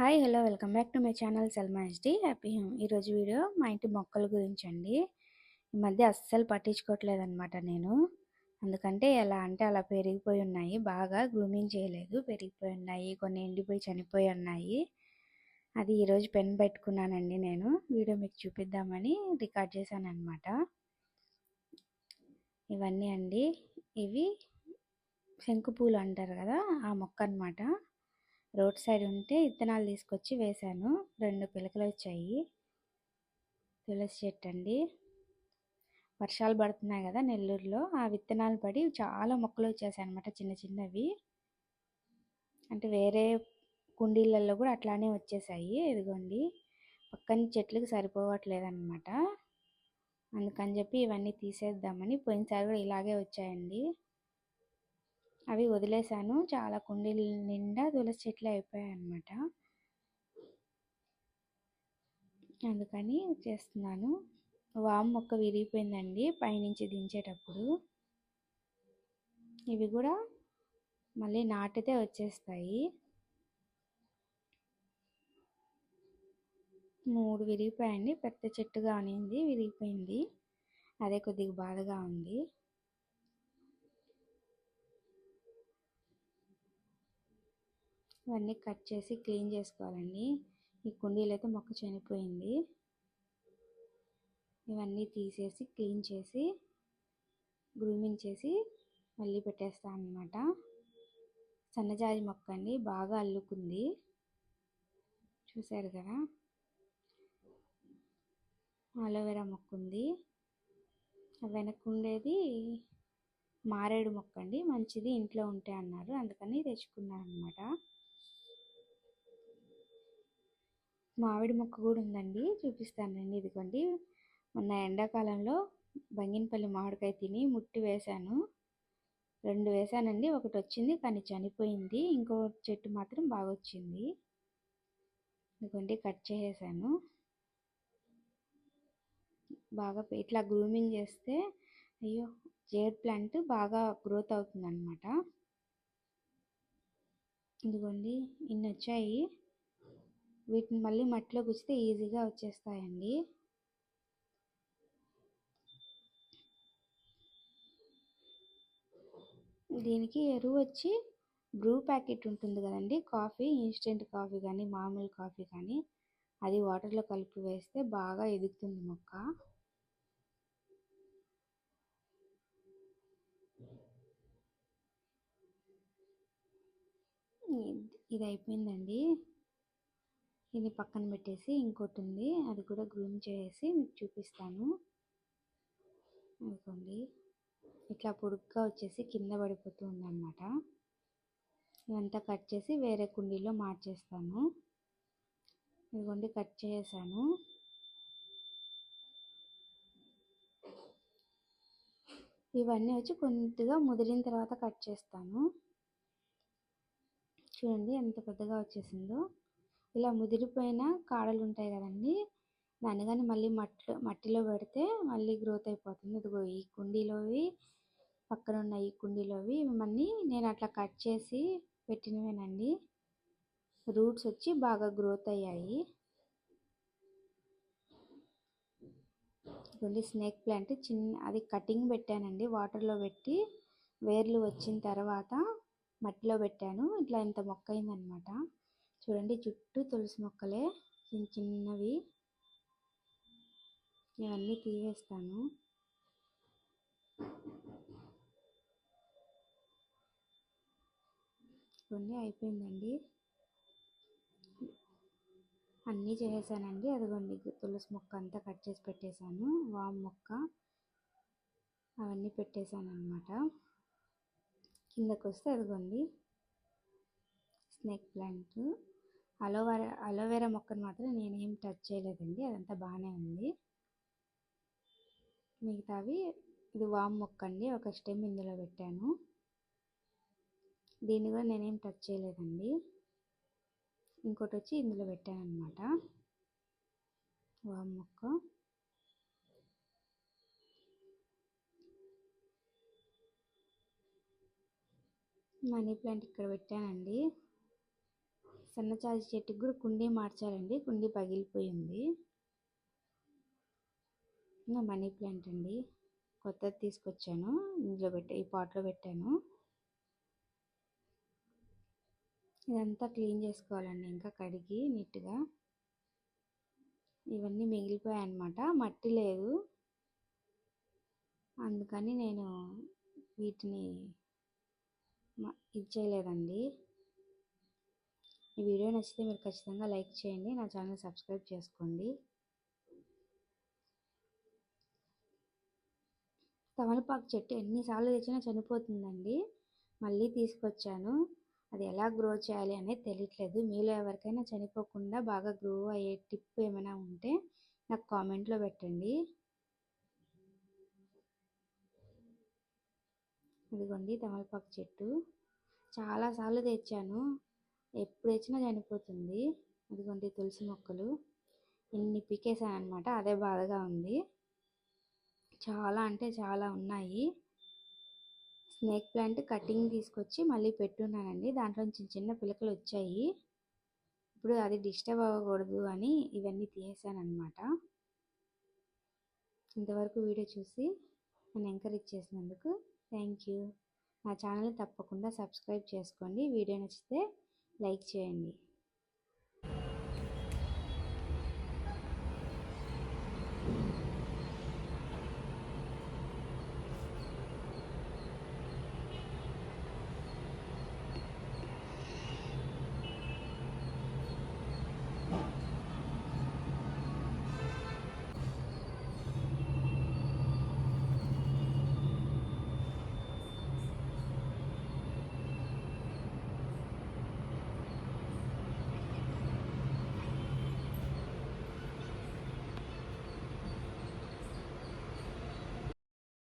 Hi hello welcome back to my channel Salma HD happy home ఈరోజు video మా ఇంటి మొక్కల గురించి అండి ఈ మధ్య అస్సలు పట్టించుకోవట్లేదు అనమాట నేను. అందుకంటే ఎలా అంటే అలా పెరిగిపోయి ఉన్నాయి. బాగా గ్రూమింగ్ చేయలేదు. పెరిగిపోయి ఉన్నాయి. కొన్ని ఎండిపోయి చనిపోయి ఉన్నాయి. అది ఈరోజు పెన్ పెట్టుకున్నానండి నేను. వీడియో మీకు చూపిద్దామని రికార్డ్ చేశాను అనమాట ఇవన్నీ అండి. ఇవి శంకుపూలు అంటారు కదా ఆ మొక్క అనమాట రోడ్ సైడ్ ఉంటే విత్తనాలు తీసుకొచ్చి వేశాను. రెండు పిలకలు వచ్చాయి. తులసి చెట్టు అండి. వర్షాలు పడుతున్నాయి కదా నెల్లూరులో. ఆ విత్తనాలు పడి చాలా మొక్కలు వచ్చేసాయి అనమాట చిన్న చిన్నవి. అంటే వేరే కుండీలలో కూడా అట్లానే వచ్చేసాయి. ఇదిగోండి. పక్కన చెట్లకు సరిపోవట్లేదన్నమాట. అందుకని చెప్పి ఇవన్నీ తీసేద్దామని పోయినసారి కూడా ఇలాగే వచ్చాయండి. అవి వదిలేశాను చాలా కుండీల నిండా తులసి చెట్లు అయిపోయాయి అన్నమాట అందుకని చేస్తున్నాను. వామ్ మొక్క విరిగిపోయిందండి. పైనుంచి దించేటప్పుడు ఇవి కూడా మళ్ళీ నాటితే వచ్చేస్తాయి. మూడు విరిగిపోయాయండి. పెద్ద చెట్టుగా ఉనింది విరిగిపోయింది. అదే కొద్దిగా బాధగా ఉంది. ఇవన్నీ కట్ చేసి క్లీన్ చేసుకోవాలండి. ఈ కుండీలు అయితే మొక్క చనిపోయింది. ఇవన్నీ తీసేసి క్లీన్ చేసి గ్రూమింగ్ చేసి మళ్ళీ పెట్టేస్తాను అనమాట సన్నజాజి మొక్క అండి బాగా అల్లుకుంది. చూసారు కదా? అలోవెరా మొక్క ఉంది. వెనక్కు ఉండేది మారేడు మొక్క అండి. మంచిది ఇంట్లో ఉంటే అన్నారు. అందుకని తెచ్చుకున్నాను అనమాట మామిడి మొక్క కూడా ఉందండి. చూపిస్తానండి. ఇదిగోండి. మొన్న ఎండాకాలంలో బంగినపల్లి మామిడికాయ తిని ముట్టి వేశాను. రెండు వేశానండి. ఒకటి వచ్చింది కానీ చనిపోయింది. ఇంకో చెట్టు మాత్రం బాగా వచ్చింది. ఇదిగోండి కట్ చేసేసాను. బాగా ఇట్లా గ్రూమింగ్ చేస్తే అయ్యో జేడ్ ప్లాంట్ బాగా గ్రోత్ అవుతుందన్నమాట. ఇదిగోండి ఇన్ని వచ్చాయి. వీటిని మళ్ళీ మట్టిలో గుచ్చితే ఈజీగా వచ్చేస్తాయండి. దీనికి ఎరువు వచ్చి బ్రూ ప్యాకెట్ ఉంటుంది కదండి కాఫీ ఇన్స్టెంట్ కాఫీ కానీ మామూలు కాఫీ కానీ. అది వాటర్లో కలిపి వేస్తే బాగా ఎదుగుతుంది మొక్క. ఇది అయిపోయిందండి. ఇది పక్కన పెట్టేసి ఇంకోటి ఉంది అది కూడా గ్రూమ్ చేసి మీకు చూపిస్తాను. అనుకోండి ఇట్లా పొడుగ్గా వచ్చేసి కింద పడిపోతూ ఉందన్నమాట ఇదంతా కట్ చేసి వేరే కుండీలో మార్చేస్తాను. ఇదిగోండి కట్ చేసాను. ఇవన్నీ వచ్చి కొద్దిగా ముదిరిన తర్వాత కట్ చేస్తాను. చూడండి ఎంత పెద్దగా వచ్చేసిందో. ఇలా ముదిరిపోయిన కాడలు ఉంటాయి కదండి. దాన్ని కానీ మళ్ళీ మట్టిలో మట్టిలో పెడితే మళ్ళీ గ్రోత్ అయిపోతుంది. ఇదిగో ఈ కుండీలోవి పక్కన ఉన్న ఈ కుండీలోవి ఇవన్నీ నేను అట్లా కట్ చేసి పెట్టినవేనండి. రూట్స్ వచ్చి బాగా గ్రోత్ అయ్యాయి. ఇదిగోండి స్నేక్ ప్లాంట్ చిన్న అది కటింగ్ పెట్టానండి. వాటర్లో పెట్టి వేర్లు వచ్చిన తర్వాత మట్టిలో పెట్టాను. ఇట్లా ఇంత మొక్క అయిందనమాట. చూడండి చుట్టూ తులసి మొక్కలే చిన్న చిన్నవి. ఇవన్నీ తీసేస్తాను. కొన్ని అయిపోయిందండి. అన్నీ చేసేసానండి. అదిగోండి తులసి మొక్క అంతా కట్ చేసి పెట్టేశాను. వామ్ మొక్క. అవన్నీ పెట్టేశాను అనమాట కిందకు వస్తే అదిగోండి స్నేక్ ప్లాంట్. అలోవెరా అలోవెరా మొక్కను మాత్రం నేనేం టచ్ చేయలేదండి. అదంతా బాగానే ఉంది. మిగతావి ఇది వామ్ మొక్క అండి ఒక స్టెమ్ ఇందులో పెట్టాను. దీన్ని కూడా నేనేం టచ్ చేయలేదండి. ఇంకోటి వచ్చి ఇందులో పెట్టాను అనమాట వామ్ మొక్క. మనీ ప్లాంట్ ఇక్కడ పెట్టానండి. సన్నజాజి చెట్టుకి కూడా కుండీ మార్చాలండి. కుండీ పగిలిపోయింది. ఇంకా మనీ ప్లాంట్ అండి. కొత్తది తీసుకొచ్చాను. ఇందులో పెట్టా ఈ పాట్లో పెట్టాను. ఇదంతా క్లీన్ చేసుకోవాలండి. ఇంకా కడిగి నీట్గా. ఇవన్నీ మిగిలిపోయాయి అన్నమాట మట్టి లేదు. అందుకని నేను వీటిని ఇది చేయలేదండి. ఈ వీడియో నచ్చితే మీరు ఖచ్చితంగా లైక్ చేయండి నా ఛానల్ సబ్స్క్రైబ్ చేసుకోండి. తమలపాకు చెట్టు ఎన్నిసార్లు తెచ్చినా చనిపోతుందండి. మళ్ళీ తీసుకొచ్చాను. అది ఎలా గ్రో చేయాలి అనేది తెలియట్లేదు. మీలో ఎవరికైనా చనిపోకుండా బాగా గ్రో అయ్యే టిప్ ఏమైనా ఉంటే నాకు కామెంట్లో పెట్టండి. ఇదిగోండి తమలపాకు చెట్టు. చాలాసార్లు తెచ్చాను. ఎప్పుడు వచ్చినా చనిపోతుంది. అదిగోండి తులసి మొక్కలు. ఇన్ని పీకేసాను అనమాట అదే బాధగా ఉంది. చాలా అంటే చాలా ఉన్నాయి. స్నేక్ ప్లాంట్ కటింగ్ తీసుకొచ్చి మళ్ళీ పెట్టున్నానండి. దాంట్లో చిన్న చిన్న పిలకలు వచ్చాయి ఇప్పుడు అది డిస్టర్బ్ అవ్వకూడదు అని ఇవన్నీ తీసేసాను అనమాట ఇంతవరకు వీడియో చూసి నన్ను ఎంకరేజ్ చేసినందుకు థ్యాంక్ యూ నా ఛానల్ తప్పకుండా సబ్స్క్రైబ్ చేసుకోండి. వీడియో నచ్చితే లైక్ చేయండి.